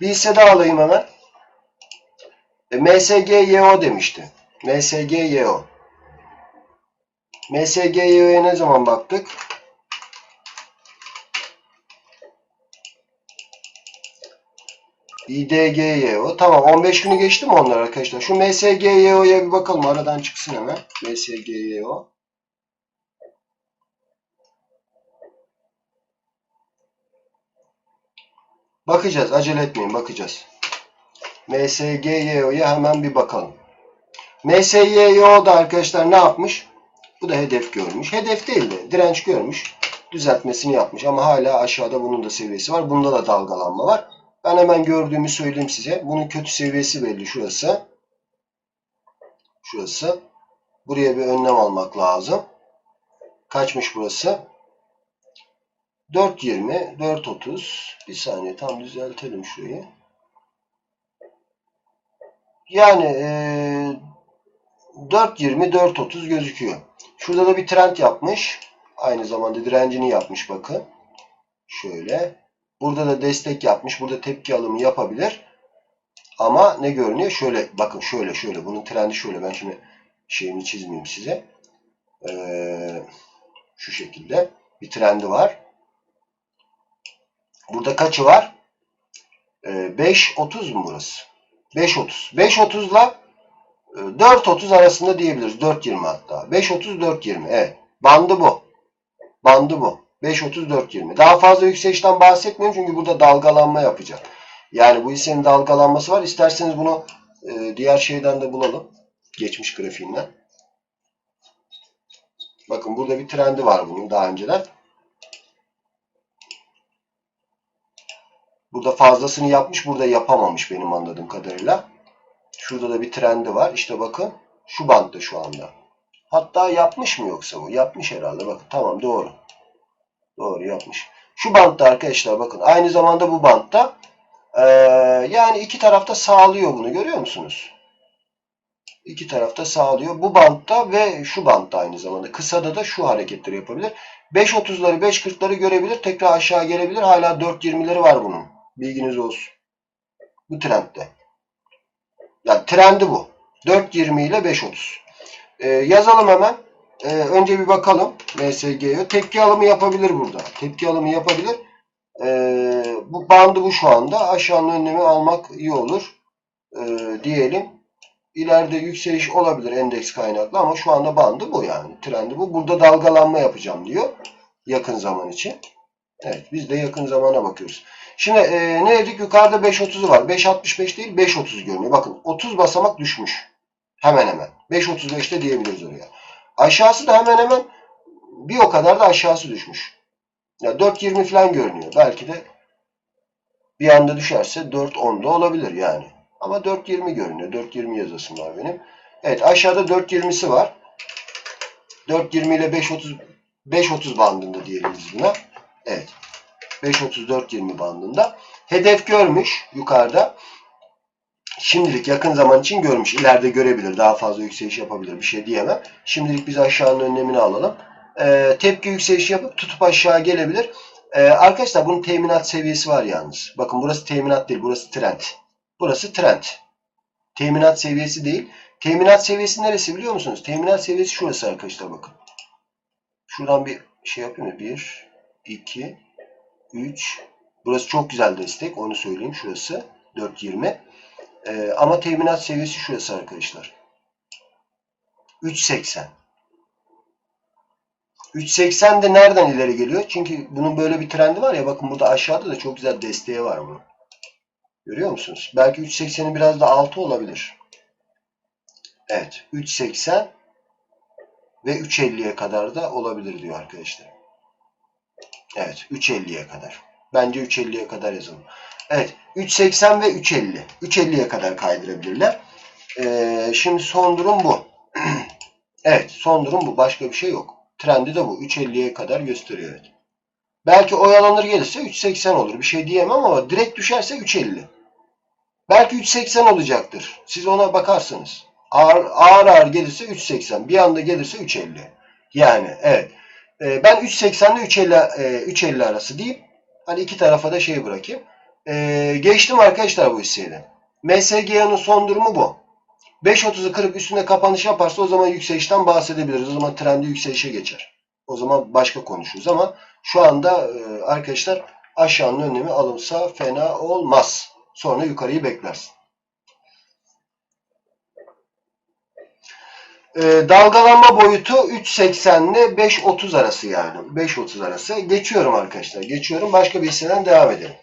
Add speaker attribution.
Speaker 1: Bir hisse daha alayım hemen. E, MSGYO demişti. MSGYO. MSGYO'ya ne zaman baktık? İDGYO. Tamam 15 günü geçti mi onlar arkadaşlar? Şu MSGYO'ya bir bakalım. Aradan çıksın hemen. MSGYO. Bakacağız. Acele etmeyin. Bakacağız. MSGYO'ya hemen bir bakalım. MSGYO da arkadaşlar ne yapmış? Bu da hedef görmüş. Hedef değil de direnç görmüş. Düzeltmesini yapmış. Ama hala aşağıda bunun da seviyesi var. Bunda da dalgalanma var. Ben hemen gördüğümü söyleyeyim size. Bunun kötü seviyesi belli. Şurası. Şurası. Buraya bir önlem almak lazım. Kaçmış burası? 4.20, 4.30. Bir saniye tam düzeltelim şurayı. Yani eee 4.20, 4.30 gözüküyor. Şurada da bir trend yapmış. Aynı zamanda direncini yapmış bakın. Şöyle. Burada da destek yapmış. Burada tepki alımı yapabilir. Ama ne görünüyor? Şöyle bakın şöyle şöyle. Bunun trendi şöyle. Ben şimdi şeyini çizmeyeyim size. Ee, şu şekilde bir trendi var. Burada kaçı var? Ee, 5.30 mu burası? 5.30. 5.30 ile 4.30 arasında diyebiliriz. 4.20 hatta. 5.30 4.20. Evet. Bandı bu. Bandı bu. 5.30 4.20. Daha fazla yükselişten bahsetmiyorum çünkü burada dalgalanma yapacak. Yani bu hissenin dalgalanması var. İsterseniz bunu e, diğer şeyden de bulalım. Geçmiş grafiğinden. Bakın burada bir trendi var bunun daha önceden. Burada fazlasını yapmış, burada yapamamış benim anladığım kadarıyla. Şurada da bir trendi var. İşte bakın şu bantta şu anda. Hatta yapmış mı yoksa bu? Yapmış herhalde. Bakın tamam doğru. Doğru yapmış. Şu bantta arkadaşlar bakın. Aynı zamanda bu bantta. Ee, yani iki tarafta sağlıyor bunu. Görüyor musunuz? İki tarafta sağlıyor. Bu bantta ve şu bantta aynı zamanda. Kısada da şu hareketleri yapabilir. 5.30'ları 5.40'ları görebilir. Tekrar aşağı gelebilir. Hala 4.20'leri var bunun. Bilginiz olsun. Bu trendde. Yani trendi bu. 4.20 ile 5.30. Ee, yazalım hemen. Ee, önce bir bakalım MSG'ye. Tepki alımı yapabilir burada. Tepki alımı yapabilir. Ee, bu bandı bu şu anda. Aşağının önlemi almak iyi olur. Ee, diyelim. İleride yükseliş olabilir endeks kaynaklı ama şu anda bandı bu yani. Trendi bu. Burada dalgalanma yapacağım diyor. Yakın zaman için. Evet biz de yakın zamana bakıyoruz. Şimdi e, ne dedik? Yukarıda 5.30'u var. 5.65 değil 5.30 görünüyor. Bakın 30 basamak düşmüş. Hemen hemen. 5.35'te diyebiliriz oraya. Aşağısı da hemen hemen bir o kadar da aşağısı düşmüş. Ya 4.20 falan görünüyor. Belki de bir anda düşerse 4.10'da olabilir yani. Ama 4.20 görünüyor. 4.20 yazasım var benim. Evet aşağıda 4.20'si var. 4.20 ile 5.30 5.30 bandında diyelim buna. Evet. 5.34.20 bandında. Hedef görmüş yukarıda. Şimdilik yakın zaman için görmüş. İleride görebilir. Daha fazla yükseliş yapabilir. Bir şey diyemem. Şimdilik biz aşağının önlemini alalım. Ee, tepki yükselişi yapıp tutup aşağı gelebilir. Ee, arkadaşlar bunun teminat seviyesi var yalnız. Bakın burası teminat değil. Burası trend. Burası trend. Teminat seviyesi değil. Teminat seviyesi neresi biliyor musunuz? Teminat seviyesi şurası arkadaşlar bakın. Şuradan bir şey yapayım mı? 1, 2, 3. Burası çok güzel destek. Onu söyleyeyim. Şurası 4.20. Ee, ama teminat seviyesi şurası arkadaşlar. 3.80. 3.80 de nereden ileri geliyor? Çünkü bunun böyle bir trendi var ya. Bakın burada aşağıda da çok güzel desteği var bunun. Görüyor musunuz? Belki 3.80'in biraz da altı olabilir. Evet. 3.80 ve 3.50'ye kadar da olabilir diyor arkadaşlar. Evet 3.50'ye kadar. Bence 3.50'ye kadar yazalım. Evet 3.80 ve 3.50. 3.50'ye kadar kaydırabilirler. Ee, şimdi son durum bu. evet son durum bu. Başka bir şey yok. Trendi de bu. 3.50'ye kadar gösteriyor. Evet. Belki oyalanır gelirse 3.80 olur. Bir şey diyemem ama direkt düşerse 3.50. Belki 3.80 olacaktır. Siz ona bakarsınız. Ağır ağır, ağır gelirse 3.80. Bir anda gelirse 3.50. Yani evet. Ee, ben 3.80 ile 3.50 e, 3.50 arası diyeyim. Hani iki tarafa da şey bırakayım. Ee, geçtim arkadaşlar bu hisseyle. MSG'nin son durumu bu. 5.30'u kırıp üstüne kapanış yaparsa o zaman yükselişten bahsedebiliriz. O zaman trendi yükselişe geçer. O zaman başka konuşuruz ama şu anda e, arkadaşlar aşağının önlemi alınsa fena olmaz. Sonra yukarıyı beklersin. E, dalgalanma boyutu 3.80 ile 5.30 arası yani. 5.30 arası. Geçiyorum arkadaşlar. Geçiyorum. Başka bir hisseden devam edelim.